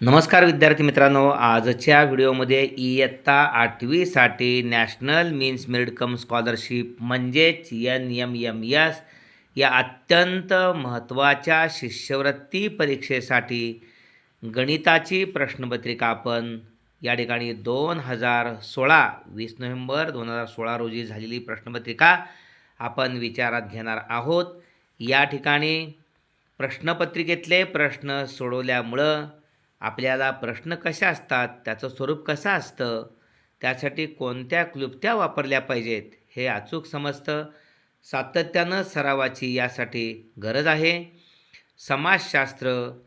नमस्कार विद्यार्थी मित्रांनो आजच्या व्हिडिओमध्ये इयत्ता आठवीसाठी national means merit cum scholarship म्हणजेच एन एम एम एस या अत्यंत महत्त्वाच्या शिष्यवृत्ती परीक्षेसाठी गणिताची प्रश्नपत्रिका आपण या ठिकाणी दोन हजार सोळा वीस नोव्हेंबर दोन हजार सोळा रोजी झालेली प्रश्नपत्रिका आपण विचारात घेणार आहोत. या ठिकाणी प्रश्नपत्रिकेतले प्रश्न सोडवल्यामुळं आपल्याला प्रश्न कशा असतात त्याचं स्वरूप कसं असतं त्यासाठी कोणत्या क्लुप्त्या वापरल्या पाहिजेत हे अचूक समजतं. सातत्यानं सरावाची यासाठी गरज आहे. समाजशास्त्र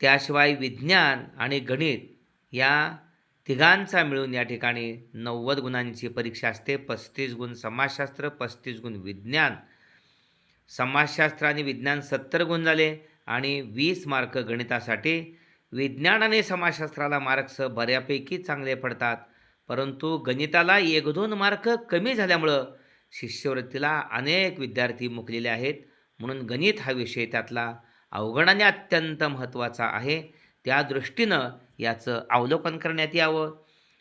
त्याशिवाय विज्ञान आणि गणित या तिघांचा मिळून या ठिकाणी नव्वद गुणांची परीक्षा असते. पस्तीस गुण समाजशास्त्र पस्तीस गुण विज्ञान. समाजशास्त्र आणि विज्ञान सत्तर गुण झाले आणि वीस मार्क गणितासाठी विज्ञान आणि समाजशास्त्राला मार्क्स बऱ्यापैकी चांगले पडतात. परंतु गणिताला एक दोन मार्क कमी झाल्यामुळं शिष्यवृत्तीला अनेक विद्यार्थी मुकलेले आहेत. म्हणून गणित हा विषय त्यातला अवगणाने अत्यंत महत्त्वाचा आहे. त्या दृष्टीनं याचं अवलोकन करण्यात यावं.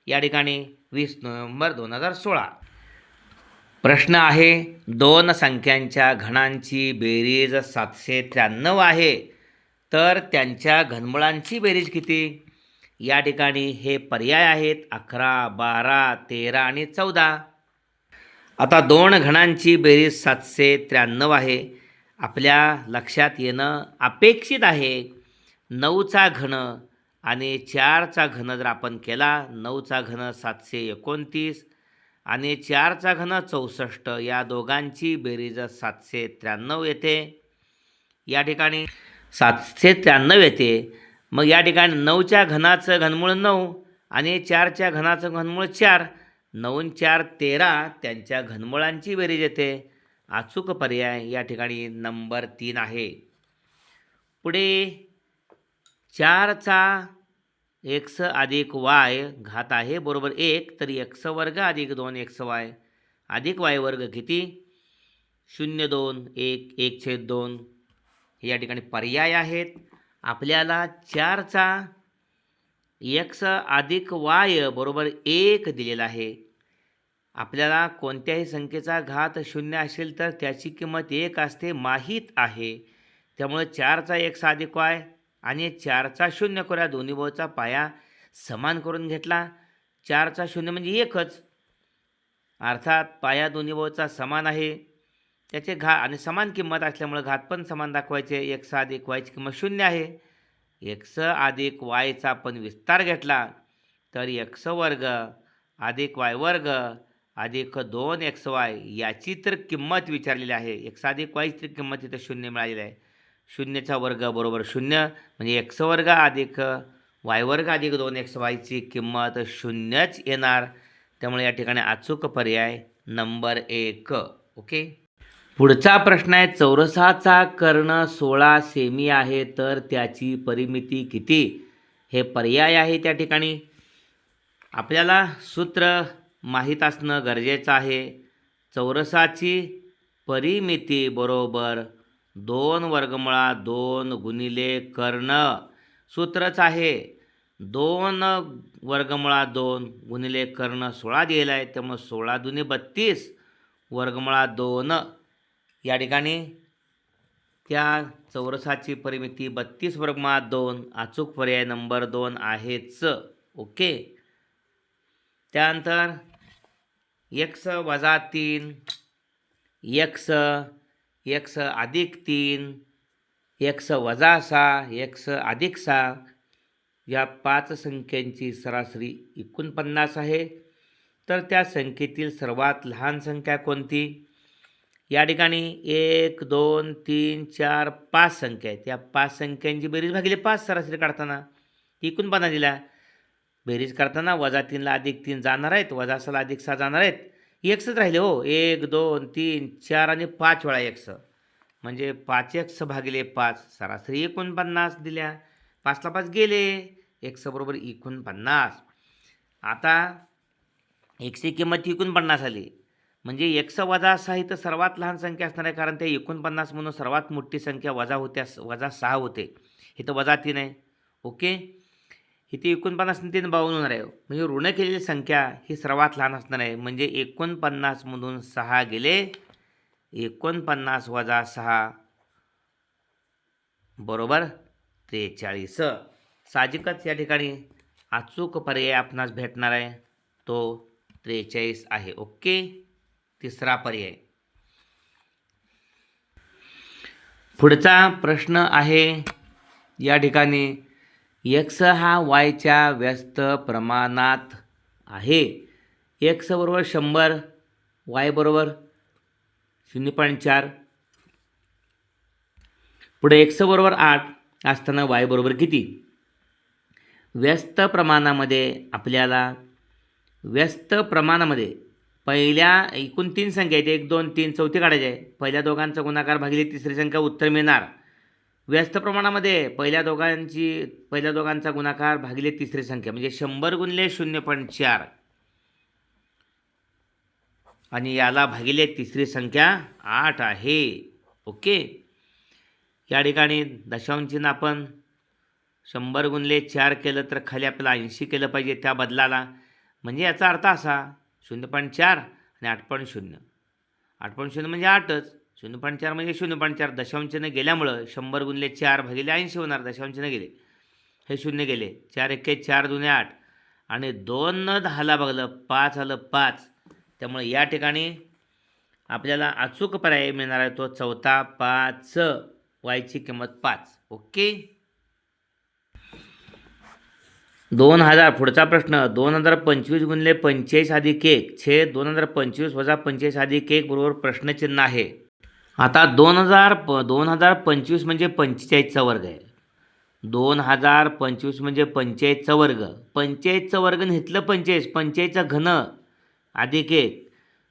या ठिकाणी वीस नोव्हेंबर दोन हजार सोळा. प्रश्न आहे दोन संख्यांच्या घणांची बेरीज सातशे त्र्याण्णव आहे. तर त्यांच्या घनमुळांची बेरीज किती? या ठिकाणी हे पर्याय आहेत अकरा बारा तेरा आणि चौदा. आता दोन घणांची बेरीज सातशे त्र्याण्णव आहे. आपल्या लक्षात येणं अपेक्षित आहे. नऊचा घन आणि चारचा घन जर आपण केला नऊचा घन सातशे एकोणतीस आणि चारचा घन चौसष्ट या दोघांची बेरीज सातशे त्र्याण्णव येते. या ठिकाणी सातशे त्र्याण्णव येते. मग या ठिकाणी नऊच्या घनाचं घनमूळ नऊ आणि चारच्या घनाचं घनमूळ चार. नऊन चार तेरा त्यांच्या घनमुळांची बेरीज येते. अचूक पर्याय या ठिकाणी नंबर तीन आहे. पुढे चारचा एक्स अधिक वाय घात आहे बरोबर एक तर एक्स वर्ग अधिक दोन एक्स वाय अधिक वाय वर्ग किती? शून्य दोन एक एक छेद दोन. या ठिकाणी पर्याय आहेत. आपल्याला चारचा एक्स अधिक वाय बरोबर एक दिलेला आहे. आपल्याला कोणत्याही संख्येचा घात शून्य असेल तर त्याची किंमत एक असते माहीत आहे. त्यामुळे चारचा एक्स अधिक वाय आणि चारचा शून्य करूया दोन्ही भाऊचा पाया समान करून घेतला. चारचा शून्य म्हणजे एकच. अर्थात पाया दोन्ही भाऊचा समान आहे. त्याचे घा आणि समान किंमत असल्यामुळं घात पण समान दाखवायचे. एक्स अधिक वायची किंमत शून्य आहे. एक्स अधिक वायचा आपण विस्तार घेतला तर एक्स वर्ग अधिक वाय वर्ग अधिक दोन एक्स वाय याची तर किंमत विचारलेली आहे. एक्स अधिक वायची तर किंमत इथं शून्य मिळालेली आहे. शून्यचा वर्ग बरोबर शून्य म्हणजे एक्स वर्ग अधिक वाय वर्ग अधिक दोन एक्स वायची किंमत शून्यच येणार. त्यामुळे या ठिकाणी अचूक पर्याय नंबर एक. ओके? पुढचा प्रश्न आहे चौरसाचा कर्ण सोळा सेमी आहे तर त्याची परिमिती किती? हे पर्याय आहे त्या ठिकाणी. आपल्याला सूत्र माहीत असणं गरजेचं आहे. चौरसाची परिमिती बरोबर दोन वर्गमुळा दोन गुणिले कर्ण सूत्रच आहे. दोन वर्गमुळा दोन गुणिले कर्ण सोळा दिलेला आहे त्यामुळे सोळा दुनी बत्तीस वर्गमुळा दोन या ठिकाणी त्या चौरसाची परिमिती बत्तीस वर्गमुळा दोन अचूक पर्याय नंबर दोन आहेच. ओके? त्यानंतर एक्स वजा तीन एक्स एक्स अधिक तीन एक्स वजा सहा एक्स अधिक सहा या पाच संख्यांची सरासरी एकोणपन्नास आहे. तर त्या संख्येतील सर्वात लहान संख्या कोणती? या ठिकाणी एक दोन तीन चार पाच संख्या आहेत. या पाच संख्यांची बेरीज भागिले पाच सरासरी काढताना एकूण पन्ना दिला. बेरीज करताना वजा तीनला अधिक तीन जाणार आहेत. वजा सहाला अधिक सहा जाणार आहेत. एकसच राहिले हो. एक दोन तीन चार आणि पाच वेळा एक्स. म्हणजे पाच एक्स भागिले पाच सरासरी एकोणपन्नास दिल्या. पाचला पाच गेले. एक्स बरोबर एकोणपन्नास आता एकशे किंमत एकोणपन्नास आली. म्हणजे एक्स वजा सहा ही तर सर्वात लहान संख्या असणार आहे कारण ते एकोणपन्नास म्हणून सर्वात मोठी संख्या वजा होत्या वजा सहा होते. इथं वजा तीन आहे. ओके? इथे एकोणपन्नास तीन बावन्न होणार आहे. म्हणजे ऋण केलेली संख्या ही सर्वात लहान असणार आहे. म्हणजे एकोणपन्नासमधून सहा गेले एकोणपन्नास वजा सहा बरोबर त्रेचाळीस. साहजिकच या ठिकाणी अचूक पर्याय आपणास भेटणार आहे. तो त्रेचाळीस आहे. ओके? तिसरा पर्याय. पुढचा प्रश्न आहे या ठिकाणी एक्स हा वायच्या व्यस्त प्रमाणात आहे. एक्स बरोबर शंभर वाय बरोबर शून्य पॉईंट चार. पुढे एक्स बरोबर आठ असताना वाय बरोबर किती? व्यस्त प्रमाणामध्ये आपल्याला व्यस्त प्रमाणामध्ये पहिल्या एकूण तीन संख्या आहेत. एक दोन तीन चौथी काढायचे आहे. पहिल्या दोघांचा गुणाकार भागिले तिसरी संख्या उत्तर मिळणार. व्यस्त प्रमाणामध्ये पहिल्या दोघांची पहिल्या दोघांचा गुणाकार भागिले तिसरी संख्या म्हणजे शंभर गुणले शून्य पॉईंट चार. आणि याला भागिले तिसरी संख्या आठ आहे. ओके? या ठिकाणी दशांशीनं आपण शंभर गुणले चार केलं तर खाली आपल्याला ऐंशी केलं पाहिजे त्या बदलाला. म्हणजे याचा अर्थ असा शून्य पॉईंट चार आणि आठ पॉईंट शून्य. आठ पॉईंट शून्य म्हणजे आठच. शून्य पॉईंट चार म्हणजे शून्य पॉईंट चार. दशांशनं गेल्यामुळं शंभर गुणले चार भागिले ऐंशी होणार. दशांशनं गेले. हे शून्य गेले. चार एक्के चार दुने आठ. आणि दोन न दहाला बघलं पाच आलं पाच. त्यामुळे या ठिकाणी आपल्याला अचूक पर्याय मिळणार आहे तो चौथा पाच. वायची किंमत पाच. ओके? दोन हजार पुढचा प्रश्न दोन हजार पंचवीस गुणले पंचेचाळीस अधिक एक छे दोन हजार पंचवीस वजा पंचेचाळीस अधिक एक बरोबर प्रश्नचिन्ह आहे. आता दोन हजार प दोन हजार पंचवीस म्हणजे पंचेचाळीसचा वर्ग आहे. दोन हजार पंचवीस म्हणजे पंचेचाळीसचा वर्ग. पंचेचाळीसचा वर्ग घेतलं पंचेचाळीस पंचेचाळीसचा घन अधिक एक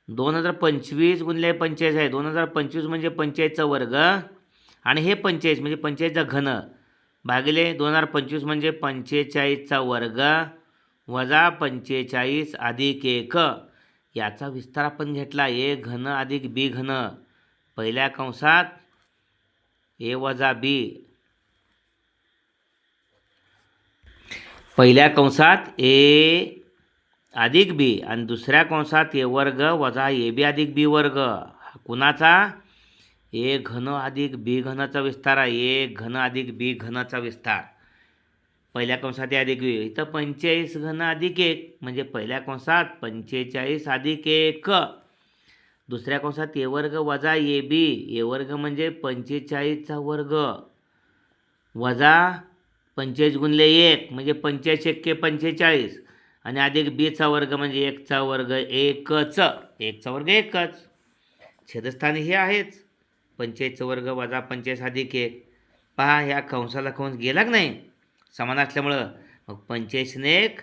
दोन हजार पंचवीस गुणले पंचेचाळीस आहे. दोन हजार पंचवीस म्हणजे पंचेचाळीसचा वर्ग आणि हे पंचेचाळीस म्हणजे पंचेचाळीसचा घन. भागिले दोन हजार पंचवीस म्हणजे पंचेचाळीसचा वर्ग वजा पंचेचाळीस अधिक एक. याचा विस्तार आपण घेतला. ए घन अधिक बी घन. पहिल्या कंसात ए वजा बी. पहिल्या कंसात ए अधिक बी आणि दुसऱ्या कंसात ए वर्ग वजा ए बी अधिक बी वर्ग. हा कुणाचा? ए घन अधिक बी घनाचा विस्तार आहे. ए घन अधिक बी घनाचा विस्तार. पहिल्या कंसात अधिक बी. इथं पंचेचाळीस घन अधिक एक. म्हणजे पहिल्या कंसात पंचेचाळीस अधिक एक. दुसऱ्या कंसात ए वर्ग वजा ए बी. ए वर्ग म्हणजे पंचेचाळीसचा वर्ग. वजा पंचेचाळीस गुणले एक. म्हणजे पंचेचाळीस एक्के पंचेचाळीस. आणि अधिक बीचा वर्ग म्हणजे एकचा वर्ग एकच. एकचा वर्ग एकच. छेदस्थानी हे आहेच. पंचेचाळीसचा वर्ग वजा पंचेचाळीस अधिक एक. पहा ह्या कंसाला कंस गेला की नाही? समान असल्यामुळं मग पंचेचाळीसने एक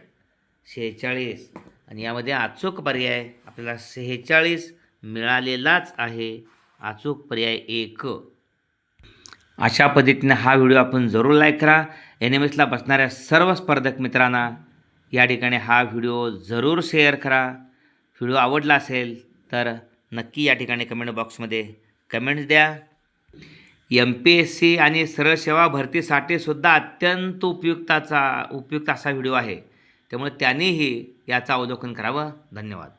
शेहेचाळीस. आणि यामध्ये अचूक पर्याय आपल्याला शेहेचाळीस मिळालेलाच आहे. अचूक पर्याय एक. अशा पद्धतीने हा व्हिडिओ आपण जरूर लाईक करा. एन एम एसला बसणाऱ्या सर्व स्पर्धक मित्रांना या ठिकाणी हा व्हिडिओ जरूर शेअर करा. व्हिडिओ आवडला असेल तर नक्की या ठिकाणी कमेंट बॉक्समध्ये कमेंट्स द्या. एम पी एस सी आणि सरळ सेवा भरतीसाठी सुद्धा अत्यंत उपयुक्ताचा उपयुक्त असा व्हिडिओ आहे. त्यामुळे त्यांनीही याचं अवलोकन करावं. धन्यवाद.